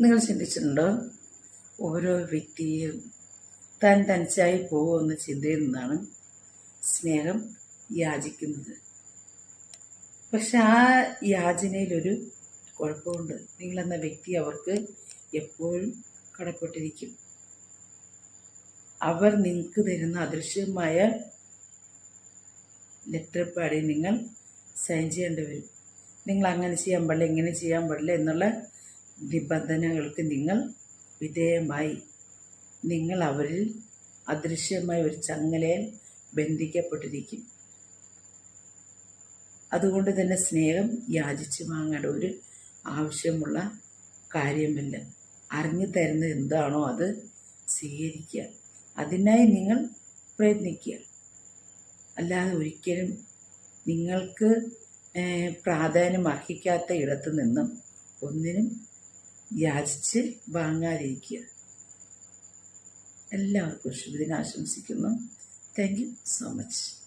നിങ്ങൾ ചിന്തിച്ചിട്ടുണ്ടോ? ഓരോ വ്യക്തിയും താൻ തനിച്ചായി പോകുമെന്ന ചിന്തയിൽ നിന്നാണ് സ്നേഹം യാചിക്കുന്നത്. പക്ഷെ ആ യാചനയിലൊരു കുഴപ്പമുണ്ട്. നിങ്ങളെന്ന വ്യക്തി അവർക്ക് എപ്പോഴും കടപ്പെട്ടിരിക്കും. അവർ നിങ്ങൾക്ക് തരുന്ന അദൃശ്യമായ ലെറ്റർ പാടി നിങ്ങൾ സൈൻ ചെയ്യേണ്ടി വരും. നിങ്ങൾ അങ്ങനെ ചെയ്യാൻ പാടില്ല ഇങ്ങനെ ചെയ്യാൻ പാടില്ല എന്നുള്ള നിബന്ധനകൾക്ക് നിങ്ങൾ വിധേയമായി. നിങ്ങൾ അവരിൽ അദൃശ്യമായ ഒരു ചങ്ങലയിൽ ബന്ധിക്കപ്പെട്ടിരിക്കും. അതുകൊണ്ട് തന്നെ സ്നേഹം യാചിച്ചു വാങ്ങേണ്ട ഒരു ആവശ്യമുള്ള കാര്യമില്ല. അറിഞ്ഞു തരുന്നത് എന്താണോ അത് സ്വീകരിക്കുക. അതിനായി നിങ്ങൾ പ്രയത്നിക്കുക. അല്ലാതെ ഒരിക്കലും നിങ്ങൾക്ക് പ്രാധാന്യം അർഹിക്കാത്ത ഇടത്തു നിന്നും ഒന്നിനും യാചിച്ച് വാങ്ങാതിരിക്കുക. എല്ലാവർക്കും ശുഭദിനം ആശംസിക്കുന്നു താങ്ക് യു സോ മച്ച്